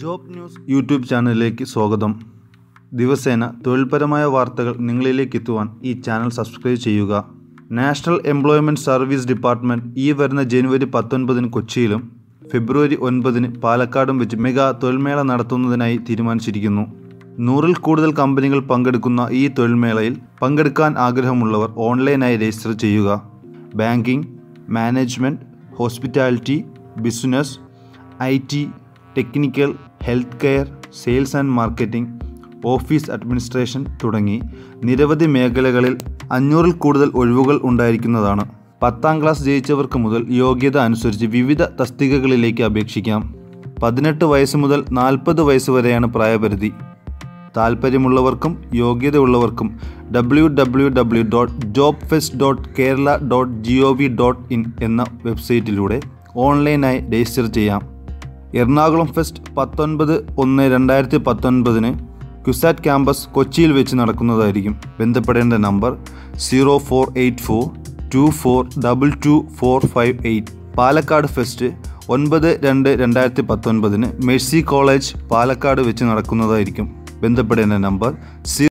Job news. YouTube ചാനലിലേക്ക് സ്വാഗതം. ദിവസേന തൊഴിൽപരമായ വാർത്തകൾ നിങ്ങളിലേക്ക് എത്തുവാൻ ഈ ചാനൽ സബ്സ്ക്രൈബ് ചെയ്യുക. നാഷണൽ എംപ്ലോയ്മെന്റ് സർവീസ് ഡിപ്പാർട്ട്മെന്റ് ഈ വരുന്ന ജനുവരി പത്തൊൻപതിന് കൊച്ചിയിലും ഫെബ്രുവരി ഒൻപതിന് പാലക്കാടും വെച്ച് മെഗാ തൊഴിൽമേള നടത്തുന്നതിനായി തീരുമാനിച്ചിരിക്കുന്നു. നൂറിൽ കൂടുതൽ കമ്പനികൾ പങ്കെടുക്കുന്ന ഈ തൊഴിൽമേളയിൽ പങ്കെടുക്കാൻ ആഗ്രഹമുള്ളവർ ഓൺലൈനായി രജിസ്റ്റർ ചെയ്യുക. Banking management hospitality business I technical health care sales and marketing office administration തുടങ്ങി നിരവധി മേഖലകളിൽ അഞ്ഞൂറിൽ കൂടുതൽ ഒഴിവുകൾ ഉണ്ടായിരിക്കുന്നതാണ്. പത്താം ക്ലാസ് ജയിച്ചവർക്ക് മുതൽ യോഗ്യത അനുസരിച്ച് വിവിധ തസ്തികകളിലേക്ക് അപേക്ഷിക്കാം. പതിനെട്ട് വയസ്സ് മുതൽ നാൽപ്പത് വയസ്സ് വരെയാണ് പ്രായപരിധി. താൽപ്പര്യമുള്ളവർക്കും യോഗ്യതയുള്ളവർക്കും W W W dot job fest dot Kerala dot G O V dot in എന്ന വെബ്സൈറ്റിലൂടെ ഓൺലൈനായി രജിസ്റ്റർ ചെയ്യാം. എറണാകുളം ഫെസ്റ്റ് പത്തൊൻപത് ഒന്ന് രണ്ടായിരത്തി പത്തൊൻപതിന് ക്യുസാറ്റ് ക്യാമ്പസ് കൊച്ചിയിൽ വെച്ച് നടക്കുന്നതായിരിക്കും. ബന്ധപ്പെടേണ്ട number zero four eight four two four double two four five eight. Palakkad fest ഒൻപത് രണ്ട് രണ്ടായിരത്തി പത്തൊൻപതിന് മെഴ്സി കോളേജ് പാലക്കാട് വെച്ച് നടക്കുന്നതായിരിക്കും. ബന്ധപ്പെടേണ്ട നമ്പർ സീറോ